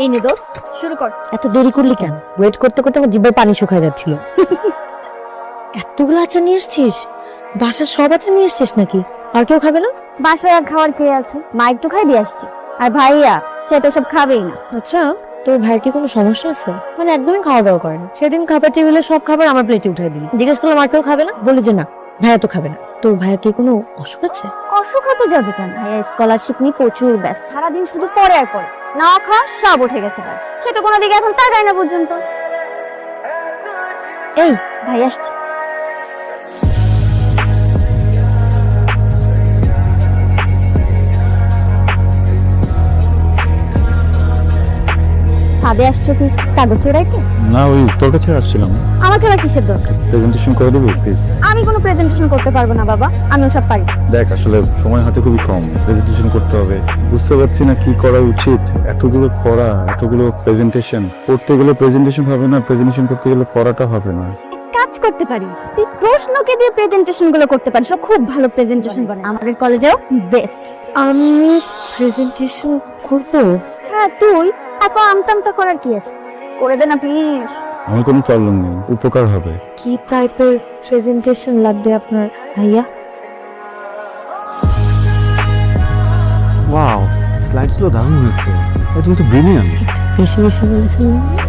এই নে দোস্ত শুরু কর। এত দেরি করলি কেন? ওয়েট করতে করতে আমার জিভের পানি শুকায় যাচ্ছিল। এতগুলো আচার নিয়ে এসছিস বাসার সব আচার নিয়ে এসছিস নাকি? আর কেউ খাবে না? বাসায় আর খাওয়ার কে আছে? মা একটু খাই দিয়ে আসছি। আর ভাইয়া সে তো সব খাবেই না। আচ্ছা তোর ভাইয়ের কি কোনো সমস্যা আছে? মানে একদমই খাওয়া দাওয়া করে না। সেদিন খাবার টেবিলে সব খাবার আমার প্লেটে উঠাই দিলি। জিজ্ঞেস করলাম আর কেউ খাবে না? বলে যে না ভাইয়া তো খাবে না। তোর ভাইয়ের কি কোনো অসুখ আছে? অসুখ যাবে কেন? ভাইয়া স্কলারশিপ নিয়ে প্রচুর ব্যস্ত। সারাদিন শুধু পরে আর পরে। না খাওয়া, সব উঠে গেছে তার। সেটা কোনো দিকে এখন তাকায় না পর্যন্ত। এই, ভাই, আসছে। সাদে আসছো কি? কাগজ চোরাইতে না ওই তোর কাছে আসছিলাম। আমাকে আবার কিসের দরকার? প্রেজেন্টেশন করে দেবো প্লিজ আমি কোনো প্রেজেন্টেশন করতে পারব না বাবা। আমি সব পারি। দেখ আসলে সময় হাতে খুবই কম। প্রেজেন্টেশন করতে হবে। বুঝতে পারছি না কি করা উচিত। এতগুলো করা এতগুলো প্রেজেন্টেশন করতে গেলে প্রেজেন্টেশন হবে না প্রেজেন্টেশন করতে গেলে করাটা হবে না। কাজ করতে পারিস। তুই প্রশ্নকে দিয়ে প্রেজেন্টেশনগুলো করতে পারিস। খুব ভালো প্রেজেন্টেশন করে আমাদের কলেজেও বেস্ট আমি প্রেজেন্টেশন করব? হ্যাঁ তুই? এত আমতামতা করার কি আছে? করে দে না প্লিজ আমার কোনো প্রবলেম নেই উপকার হবে। কি টাইপের প্রেজেন্টেশন লাগবে আপনার ভাইয়া? ওয়াও স্লাইডসগুলো দারুণ হয়েছে। এ, তুমি তো ব্রিলিয়ান বেশি বেশি বলেছেন।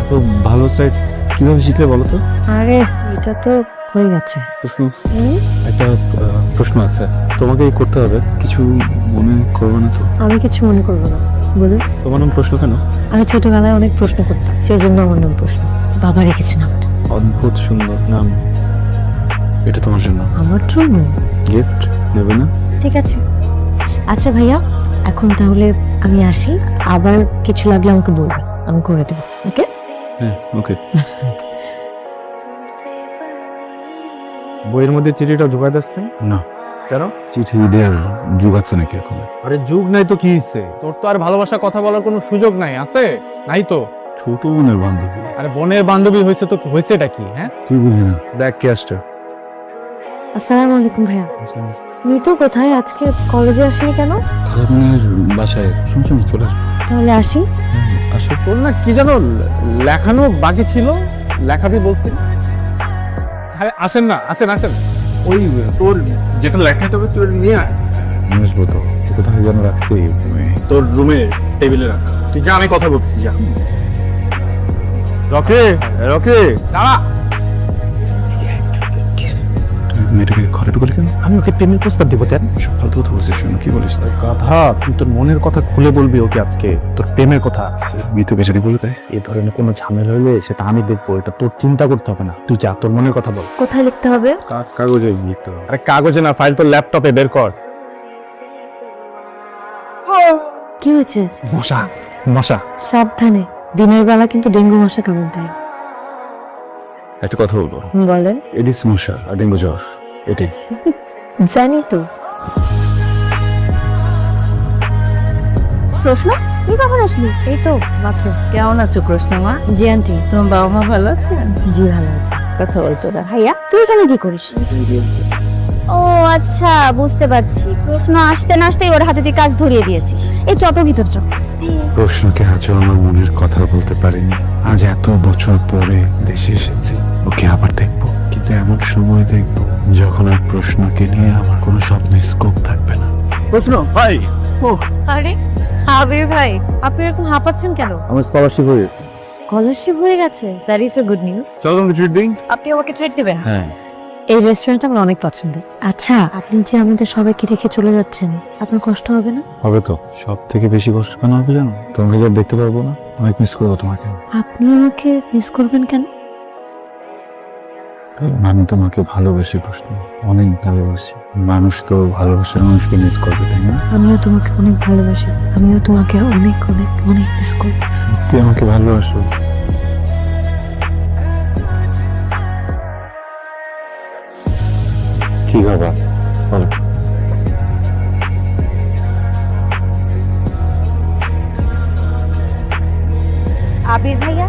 এত ভালো স্লাইডস কীভাবে শিখলে বলো তো? আরে এটা তো হয়ে গেছে। প্রশ্ন? একটা আহ, প্রশ্ন আছে। তোমাকে করতে হবে কিছু মনে করবে না তো? আমি কিছু মনে করব না। বলুন। তোমার নাম প্রশ্ন কেন? আমি ছোটবেলায় অনেক প্রশ্ন করতাম সেই জন্য আমার নাম প্রশ্ন। বাবা রেখেছে নামটা অদ্ভুত সুন্দর নাম। এটা তোমার জন্য। আমার জন্য? গিফট নেবে না? ঠিক আছে। আচ্ছা ভাইয়া এখন তাহলে আমি আসি। আবার কিছু লাগলে আমাকে বলবে আমি করে দেবো ওকে? হ্যাঁ ওকে। বইয়ের মধ্যে চিঠিটা ঢুকাই দিস না। কেন? চিঠি দেওয়ার যুগ আছে নাকি এরকম? আরে যুগ নাই তো কি হইছে? তোর তো আর ভালোবাসা কথা বলার কোনো সুযোগ নাই আছে? নাই তো? ছোট বোনের বান্ধবী। আরে বোনের বান্ধবী হয়েছে তো হয়েছেটা কি হ্যাঁ? তুই বুঝি না। দেখ কে আসছে। আসসালামু আলাইকুম ভাইয়া। মিতু কোথায়? আজকে কলেজে আসেনি কেন? আপনার বাসায়। শুনছি না চলে তাহলে আসি। আসো। তোর না কি জানো লেখানো বাকি ছিল লেখাবি বলছি। আরে আসেন না আসেন আসেন। ওই তোর যেটা লেখাতে হবে তুই নিয়ে আয়। আসব তো। কোথায় যেন রাখছি তোর রুমে টেবিলে রাখ। তুই যা আমি কথা বলতেছি যা। রকে রকে। দাঁড়া। মেয়েটাকে ঘরে ঢুকলি কেন? আমি ওকে প্রেমের প্রস্তাব দিব তেন সব ফালতু কথা বলছিস শোনো কি বলিস তুই? গাধা তুই তোর মনের কথা খুলে বলবি ওকে আজকে তোর প্রেমের কথা। মিতুকে যদি বলে দেয়? এই ধরনের কোনো ঝামেলা হলে সেটা আমি দেখব এটা তোর চিন্তা করতে হবে না। তুই যা তোর মনের কথা বল। কোথায় লিখতে হবে? কাগজে লিখতে হবে? আরে কাগজে না ফাইল তোর ল্যাপটপে বের কর। কি হয়েছে? মশা মশা। সাবধানে। দিনের বেলা কিন্তু ডেঙ্গু মশা কামড় দেয়? একটা কথা বলব। বলেন। এডিস মশা আর ডেঙ্গু জ্বর। এটাই। জানি তো। প্রশ্ন? তুই কখন আসলি? এই তো মাত্র। কেমন আছো কৃষ্ণমা জি আন্টি। তোমার বাবা মা ভালো আছে? জি ভালো আছে। কথা বলতো না। ভাইয়া তুই এখানে কি করিস? ও আচ্ছা বুঝতে পারছি। প্রশ্ন আসতে না আসতেই ওর হাতে তুই কাজ ধরিয়ে দিয়েছিস। এই যত ভিতর চ প্রশ্নকে আজও আমার মনের কথা বলতে পারিনি। আজ এত বছর পরে দেশে এসেছি ওকে আবার দেখব। কিন্তু এমন সময় দেখব যখন আর প্রশ্নকে নিয়ে আমার কোনো স্বপ্নের স্কোপ থাকবে না। প্রশ্ন? ভাই! ও আরে আবির ভাই আপনি এরকম হাঁপাচ্ছেন কেন? আমার স্কলারশিপ হয়ে স্কলারশিপ হয়ে গেছে? That is a good news চলো তুমি ট্রিট দিই। আপনি আমাকে ট্রিট দেবেন? হ্যাঁ। এই রেস্টুরেন্টটা আমার অনেক পছন্দ আচ্ছা আপনি যে আমাদের সবাইকে রেখে চলে যাচ্ছেন আপনার কষ্ট হবে না? হবে তো। সব থেকে বেশি কষ্ট কেন হবে জানো? তোমাকে যা দেখতে পারব না অনেক মিস করব তোমাকে। আপনি আমাকে মিস করবেন কেন? কারণ আমি তোমাকে ভালোবেসে প্রশ্ন। অনেক ভালোবাসি। মানুষ তো ভালোবাসার মানুষকে মিস করবে তাই না? আমিও তোমাকে অনেক ভালোবাসি। আমিও তোমাকে অনেক অনেক অনেক মিস করি। তুই আমাকে ভালোবাসো। কি বাবা? বলো। আবির ভাইয়া?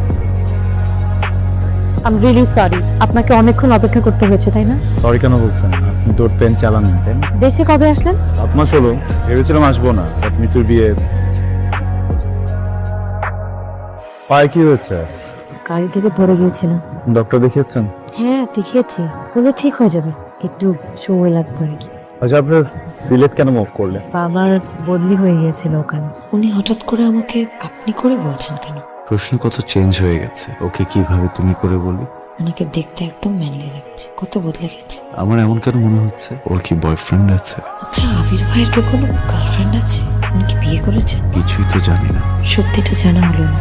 আই এম রিয়েলি সরি আপনাকে অনেকক্ষণ অপেক্ষা করতে হয়েছে তাই না? সরি কেন বলছেন? আপনি তোর ট্রেন চালান তাই না? দেশে কবে আসলেন? সাত মাস হলো। ভেবেছিলাম আসব না বাট মিতুর বিয়ে। পায়ে কি হয়েছে? গাড়ি থেকে পড়ে গিয়েছিলাম। ডক্টর দেখিয়েছেন? হ্যাঁ দেখিয়েছি। বলে ঠিক হয়ে যাবে। একটু সময় লাগবে। আর কি আচ্ছা আপনার সিলেট কেন মুভ করলেন? বাবার বদলি হয়ে গিয়েছিল ওখানে। উনি হঠাৎ করে আমাকে আপনি করে বলছেন কেন? প্রশ্ন কত চেঞ্জ হয়ে গেছে? ওকে কীভাবে তুমি করে বলি? ওনাকে দেখতে একদম ম্যানলি লাগছে। কত বদলে গেছে। আমার এমন কেন মনে হচ্ছে? ওর কি বয়ফ্রেন্ড আছে? আচ্ছা আবির ভাইয়ের কি কোনো গার্লফ্রেন্ড আছে? উনি কি বিয়ে করেছেন? কিছুই তো জানি না। সত্যিটা জানা হলো না।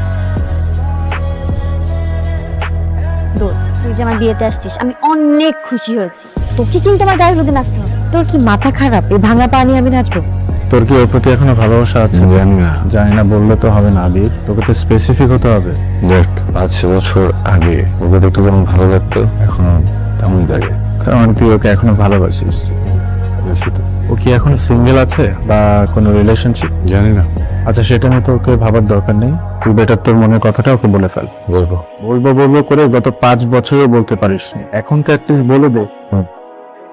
দোস্ত তুই যে আমার বিয়েতে আসছিস আমি অনেক খুশি হয়েছি। তোকে কিন্তু আমার গায়ে হলুদে নাচতে হবে? তোর কি মাথা খারাপ? এই ভাঙা পানি আমি নাচবো? তোর কি ওর প্রতি এখনও ভালোবাসা আছে? জানি না। জানি না বললে তো হবে না আবির তোকে তো স্পেসিফিক হতে হবে। দেখ পাঁচ ছ বছর আগে ওকে দেখতে যেমন ভালো লাগতো এখনও তেমন লাগে। তার মানে তুই ওকে এখনও ভালোবাসিস? ও কি এখনও সিঙ্গেল আছে? বা কোনো রিলেশনশিপ জানি না। আচ্ছা সেটা নিয়ে তোকে ভাবার দরকার নেই। তুই বেটার তোর মনের কথাটা ওকে বলে ফেল। বলব। বলব বলব করে গত পাঁচ বছরও বলতে পারিস। এখন তো অ্যাটলিস্ট বলে দে।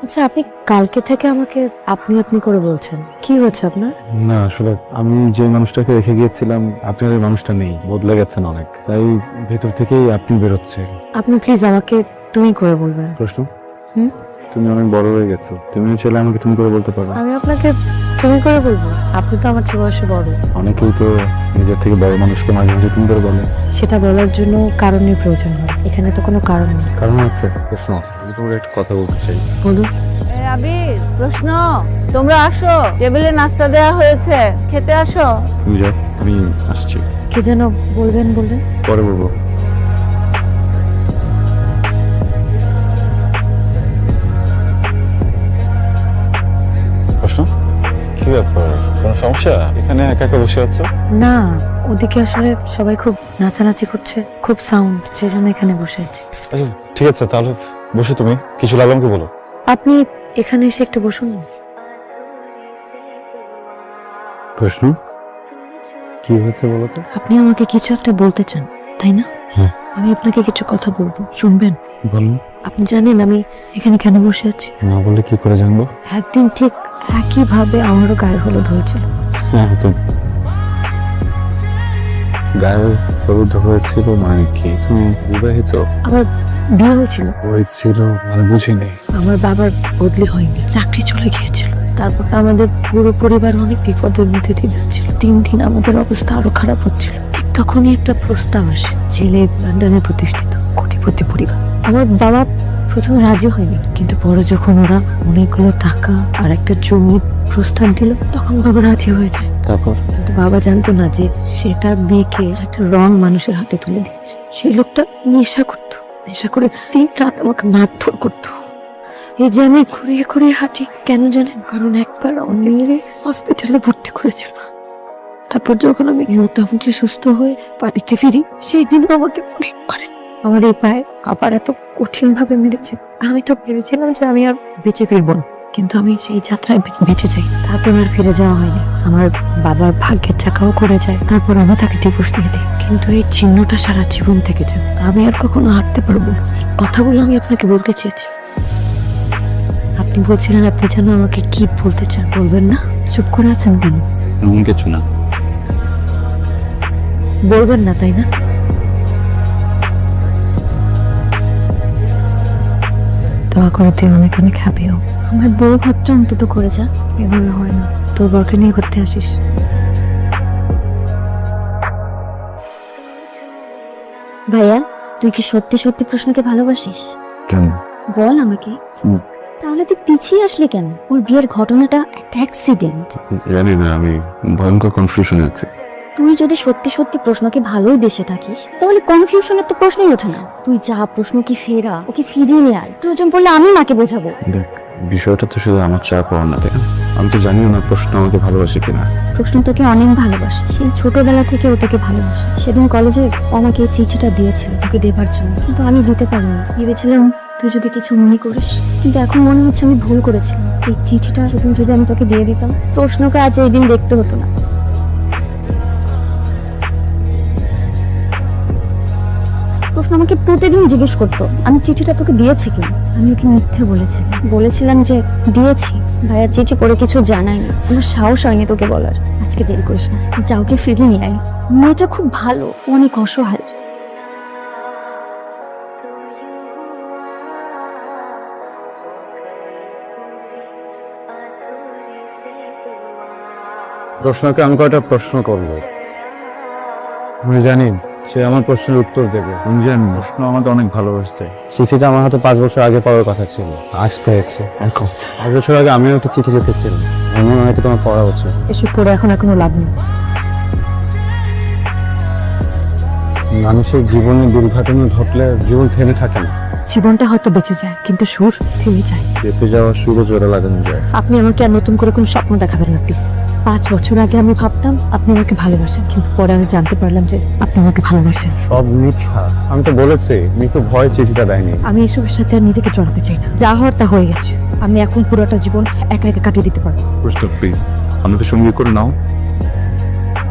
আচ্ছা আপনি কালকে থেকে আমাকে আপনি আপনি করে বলছেন। কি হচ্ছে আপনার? না আসলে আমি যে মানুষটাকে রেখে গিয়েছিলাম আপনার ওই মানুষটা নেই বদলে গেছেন অনেক। তাই ভেতর থেকেই আপনি বেরোচ্ছে। আপনি প্লিজ আমাকে তুমি করে বলবেন। প্রশ্ন? হুম? তুমি অনেক বড় হয়ে গেছো। তুমি চাইলে আমাকে তুমি করে বলতে পারো। আমি আপনাকে তুমি করে বলব? আপনি তো আমার চেয়ে বয়সে বড়। অনেকেই তো নিজের থেকে বড় মানুষকে মাঝে মাঝে তুমি করে বলে। সেটা বলার জন্য কারণের প্রয়োজন হয়। এখানে তো কোনো কারণ নেই। কারণ আছে প্রশ্ন তোমার একটা কথা বলতে চাই। আবির প্রশ্ন। তোমরা আসো। টেবিলে নাস্তা দেওয়া হয়েছে। খেতে আসো। তুমি যাও আমি আসছি। কে যেন বলবেন বললেন পরে বলব। প্রশ্ন? কি ব্যাপার? কোনো সমস্যা? এখানে একা একা বসে আছো? না ওদিকে আসলে সবাই খুব নাচানাচি করছে খুব সাউন্ড সেই জন্য এখানে বসে আছি। আচ্ছা ঠিক আছে তাহলে বসে তুমি কিছু লাগলামকে বলো। আপনি এখানে এসে একটু বসুন। প্রশ্ন? কি হয়েছে বলো তো? আপনি আমাকে কিছু একটা বলতে চান তাই না? হ্যাঁ। আমি আপনাকে কিছু কথা বলব শুনবেন? বলো আপনি জানেন আমি এখানে কেন বসে আছি? না বলে কি করে জানব? একদিন ঠিক একইভাবে আমারও গায়ে হলুদ হয়েছিল। হ্যাঁ তো। গায়ে হলুদ হয়েছিল মানে কি? তুমি বিবাহিত? আমার বিয়ে হয়েছিল হয়েছিল মানে বুঝিনি। আমার বাবার বদলি হয়নি। চাকরি চলে গিয়েছিল। তারপর আমাদের পুরো পরিবার অনেক বিপদের মধ্যে দিয়ে যাচ্ছিল। তিন দিন আমাদের অবস্থা আরও খারাপ হচ্ছিল। ঠিক তখনই একটা প্রস্তাব আসে ছেলে লন্ডনে প্রতিষ্ঠিত কোটিপতি পরিবার। আমার বাবা প্রথমে রাজি হয়নি কিন্তু পরে যখন ওরা অনেকগুলো টাকা আর একটা জমির প্রস্তাব দিল তখন বাবা রাজি হয়ে যায়। তারপর? কিন্তু বাবা জানতো না যে সে তার মেয়েকে একটা রং মানুষের হাতে তুলে দিয়েছে। সেই লোকটা নেশা করতো। নেশা করে দিন রাত আমাকে মারধর করতো। এই যে আমি ঘুরিয়ে ঘুরিয়ে হাঁটি, কেন জানেন? কারণ একবার মেরে হসপিটালে ভর্তি করেছিল তারপর যখন আমি মোটামুটি সুস্থ হয়ে বাড়িতে ফিরি, সেই দিন আমাকে অনেক মারে আমার এই পায়ে আবার এত কঠিন ভাবে মেরেছে। আমি তো ভেবেছিলাম যে আমি আর বেঁচে ফিরবো না। কিন্তু আমি সেই যাত্রায় বেঁচে যাই। তারপর আর ফিরে যাওয়া হয়নি। আমার বাবার ভাগ্যের চাকাও করে যায়। তারপর আমি তাকে ডিভোর্স দিয়ে দিই। কিন্তু এই চিহ্নটা সারা জীবন থেকে যাবে আমি আর কখনো হাঁটতে পারব না। কথাগুলো আমি আপনাকে বলতে চেয়েছি। আপনি বলছিলেন আপনি যেন আমাকে কি বলতে চান বলবেন না? চুপ করে আছেন কেন? কিছু না। বলবেন না তাই না? দোয়া করে তুই অনেক অনেক হ্যাপি হোক আমার বউ ভাতটা অন্তত করে যা। এভাবে হয় না। তোর বরকে নিয়ে ঘুরতে আসিস। ভাইয়া তুই কি সত্যি সত্যি প্রশ্নকে ভালোবাসিস? কেন? বল আমাকে। তাহলে তুই পিছিয়ে আসলি কেন? ওর বিয়ের ঘটনাটা একটা অ্যাক্সিডেন্ট জানি না আমি ভয়ঙ্কর কনফিউশনে আছি। তুই যদি সত্যি সত্যি প্রশ্নকে ভালোই বেসে থাকিস তাহলে কনফিউশনের তো প্রশ্নই ওঠে না। তুই যা প্রশ্ন কি ফেরা ওকে ফিরিয়ে নিয়ে আয়। প্রয়োজন পড়লে আমি মাকে বোঝাবো। দেখ বিষয়টা তো শুধু আমার চা পাওয়ার না তাই? আমি তো জানিও না প্রশ্ন আমাকে ভালোবাসে কিনা। প্রশ্ন তোকে অনেক ভালোবাসে। সেই ছোটবেলা থেকে ও তোকে ভালোবাসে। সেদিন কলেজে আমাকে চিঠিটা দিয়েছিল তোকে দেবার জন্য। কিন্তু আমি দিতে পারিনি। ভেবেছিলাম তুই যদি কিছু মনে করিস। কিন্তু এখন মনে হচ্ছে আমি ভুল করেছিলাম। এই চিঠিটা সেদিন যদি আমি তোকে দিয়ে দিতাম, প্রশ্নকে আজ এই দিন দেখতে হতো না। প্রশ্ন আমাকে প্রতিদিন জিজ্ঞেস করতো, আমি চিঠিটা তোকে দিয়েছি কিনা আমি ওকে মিথ্যে বলেছিলাম বলেছিলাম যে দিয়েছি। ভাইয়া চিঠি পড়ে কিছু জানাই না আমার সাহস হয়নি তোকে বলার। আজকে দেরি করিস না। যা ওকে ফিরিয়ে নিয়ে আয়। মেয়েটা খুব ভালো, অনেক অসহায়। প্রশ্নকে আমি কয়টা প্রশ্ন করব? আমি জানি। সে আমার প্রশ্নের উত্তর দেবে। জানি প্রশ্ন আমাকে অনেক ভালোবাসছে চিঠিটা আমার হাতে পাঁচ বছর আগে পাওয়ার কথা ছিল। আজ পেয়েছে। এখন? পাঁচ বছর আগে আমিও একটা চিঠি লিখেছিলাম। আমার মনে হয় তোমার পড়া উচিত। এসব করে এখন কোনো লাভ নেই। মানুষের জীবনে দুর্ঘটনা ঘটলে জীবন থেমে থাকে না। জীবনটা হয়তো বেঁচে যায় কিন্তু সুর থেমে যায়। চেপে যাওয়া সুরও জোরে লাগানো যায়। আপনি আমাকে আর নতুন করে কোনো স্বপ্ন দেখাবেন না প্লিজ। পাঁচ বছর আগে আমি ভাবতাম আপনি আমাকে ভালোবাসেন কিন্তু পরে আমি জানতে পারলাম যে আপনি আমাকে ভালোবাসেন। সব মিথ্যা। আমি তো বলেছি মিথু ভয় চিঠিটা দেয়নি। আমি এসবের সাথে আর নিজেকে জড়াতে চাই না। যা হওয়ার তা হয়ে গেছে। আমি এখন পুরোটা জীবন একা একা কাটিয়ে দিতে পারব। প্রশ্ন প্লিজ আমাদের সঙ্গে করে নাও।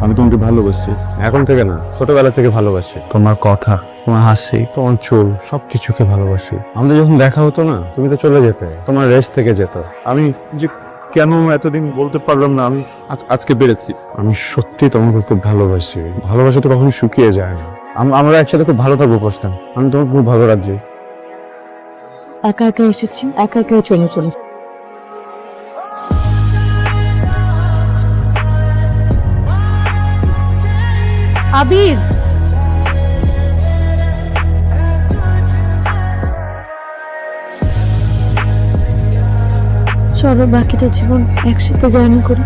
আমি তোমাকে ভালোবাসি। এখন থেকে না ছোটবেলা থেকে ভালোবাসি। তোমার কথা তোমার হাসি তোমার চুল সবকিছুকে ভালোবাসি। আমাদের যখন দেখা হতো না তুমি তো চলে যেতে তোমার রেস্ট থেকে যেত। আমি যে কেন এতদিন বলতে পারলাম না? আমি আজ- আজকে বেড়েছি। আমি সত্যি তোমাকে খুব ভালোবাসি। ভালোবাসা তো কখনো শুকিয়ে যায় না। আমরা একসাথে খুব ভালো থাকব প্রস্তান আমি তোমাকে খুব ভালো রাখছি একা একা এসেছি একা একাই চলে চলে আবির! চলো বাকিটা জীবন একসাথে জার্নি করি।